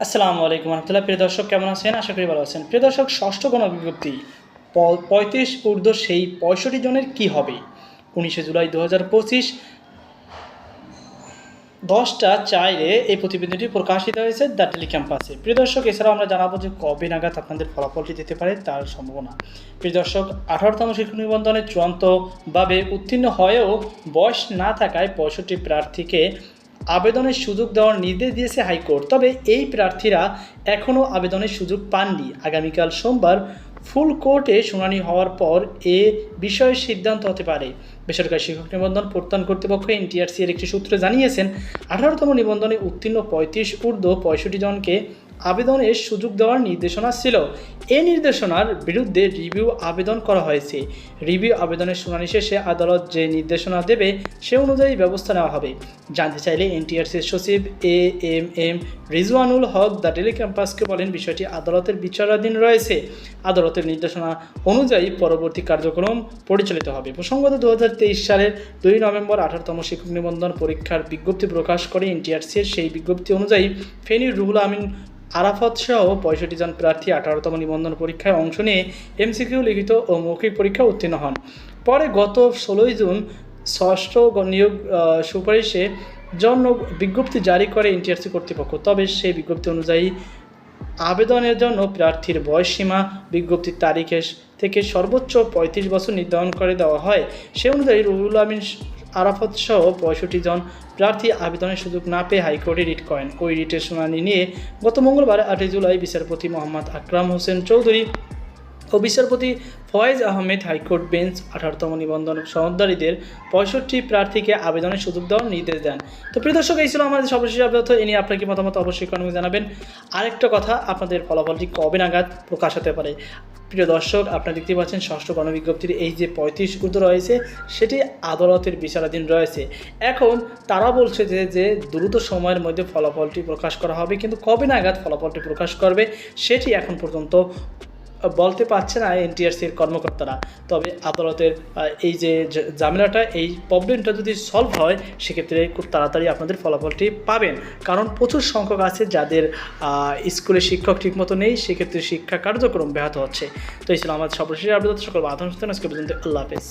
আসসালামু আলাইকুম রহমতুল্লাহ। প্রিয় দর্শক, কেমন আছেন? আশা করি ভালো আছেন। প্রিয় দর্শক, ষষ্ঠ গণ বিজ্ঞপ্তি প- পঁয়ত্রিশ ঊর্ধ্ব সেই পঁয়ষট্টি জনের কি হবে? উনিশে জুলাই দু হাজার পঁচিশ দশটা চাইলে এই প্রতিবেদনটি প্রকাশিত হয়েছে দ্য টেলি ক্যাম্পাসে। প্রিয় দর্শক, এছাড়াও আমরা জানাব যে কবে নাগাদ আপনাদের ফলাফলটি দিতে পারে তার সম্ভাবনা। প্রিয় দর্শক, আঠারোতম শিক্ষক নিবন্ধনে চূড়ান্তভাবে উত্তীর্ণ হয়েও বয়স না থাকায় পঁয়ষট্টি প্রার্থীকে আবেদনের সুযোগ দেওয়ার নির্দেশ দিয়েছে হাইকোর্ট। তবে এই প্রার্থীরা এখনও আবেদনের সুযোগ পাননি। আগামীকাল সোমবার ফুল কোর্টে শুনানি হওয়ার পর এ বিষয়ে সিদ্ধান্ত হতে পারে। বেসরকারি শিক্ষক নিবন্ধন প্রত্যয়ন কর্তৃপক্ষ এনটিআরসি এর একটি সূত্রে জানিয়েছেন, আঠারোতম নিবন্ধনে উত্তীর্ণ পঁয়ত্রিশ ঊর্ধ্ব পঁয়ষট্টি জনকে আবেদনের সুযোগ দেওয়ার নির্দেশনা ছিল। এই নির্দেশনার বিরুদ্ধে রিভিউ আবেদন করা হয়েছে। রিভিউ আবেদনের শুনানি শেষে আদালত যে নির্দেশনা দেবে সে অনুযায়ী ব্যবস্থা নেওয়া হবে। জানতে চাইলে এনটিআরসির সচিব A M M Rizwanul Haque the daily ক্যাম্পাসকে বলেন, বিষয়টি আদালতের বিচারাধীন রয়েছে। আদালতের নির্দেশনা অনুযায়ী পরবর্তী কার্যক্রম পরিচালিত হবে। প্রসঙ্গত দু হাজার তেইশ সালের দুই নভেম্বর আঠারোতম শিক্ষক নিবন্ধন পরীক্ষার বিজ্ঞপ্তি প্রকাশ করে এনটিআরসির সেই বিজ্ঞপ্তি অনুযায়ী ফেনীর রুহুল আমিন আরাফত সহ পঁয়ষট্টি জন প্রার্থী আঠারোতম নিবন্ধন পরীক্ষায় অংশ নিয়ে এমসিকিউ লিখিত ও মৌখিক পরীক্ষা উত্তীর্ণ হন। পরে গত ষোলোই জুন ষষ্ঠ নিয়োগ সুপারিশে জন্য বিজ্ঞপ্তি জারি করে এনটিআরসি কর্তৃপক্ষ। তবে সেই বিজ্ঞপ্তি অনুযায়ী আবেদনের জন্য প্রার্থীর বয়সসীমা বিজ্ঞপ্তির তারিখে থেকে সর্বোচ্চ পঁয়ত্রিশ বছর নির্ধারণ করে দেওয়া হয়। সে অনুযায়ী রুহুল আমিন আরাফত সহ পঁয়ষট্টি জন প্রার্থী আবেদনের সুযোগ না পেয়ে হাইকোর্টে রিট করেন। ওই রিটের শুনানি নিয়ে গত মঙ্গলবার আটই জুলাই বিচারপতি মোহাম্মদ আকরাম হোসেন চৌধুরী ও বিচারপতি ফয়েজ আহমেদ হাইকোর্ট বেঞ্চ আঠারোতম নিবন্ধন সহদারীদের পঁয়ষট্টি প্রার্থীকে আবেদনের সুযোগ দেওয়ার নির্দেশ দেন। তো প্রিয় দর্শক, এই ছিল আমাদের সর্বশেষ আপডেট। এ নিয়ে আপনার কি মতামত অবশ্যই কমেন্টে জানাবেন। আরেকটা কথা, আপনাদের ফলাফলটি কবে নাগাদ প্রকাশ হতে পারে? প্রিয় দর্শক, আপনারা দেখতে পাচ্ছেন, ষষ্ঠ গণবিজ্ঞপ্তির এই যে পঁয়ত্রিশ ঊর্ধ্ব রয়েছে, সেটি আদালতের বিচারাধীন রয়েছে। এখন তারা বলছে যে যে দ্রুত সময়ের মধ্যে ফলাফলটি প্রকাশ করা হবে, কিন্তু কবে নাগাদ ফলাফলটি প্রকাশ করবে, সেটি এখন পর্যন্ত বলতে পারছে না এনটিআরসির কর্মকর্তারা। তবে আদালতের এই যে জামেলাটা এই প্রবলেমটা যদি সলভ হয়, সেক্ষেত্রে খুব তাড়াতাড়ি আপনাদের ফলাফলটি পাবেন। কারণ প্রচুর সংখ্যক আছে যাদের স্কুলে শিক্ষক ঠিকমতো নেই, সেক্ষেত্রে শিক্ষা কার্যক্রম ব্যাহত হচ্ছে। তো এই ছিল আমাদের সর্বশেষ আপডেট। সকল আধান আজকে পর্যন্ত আল্লাহ হাফেজ।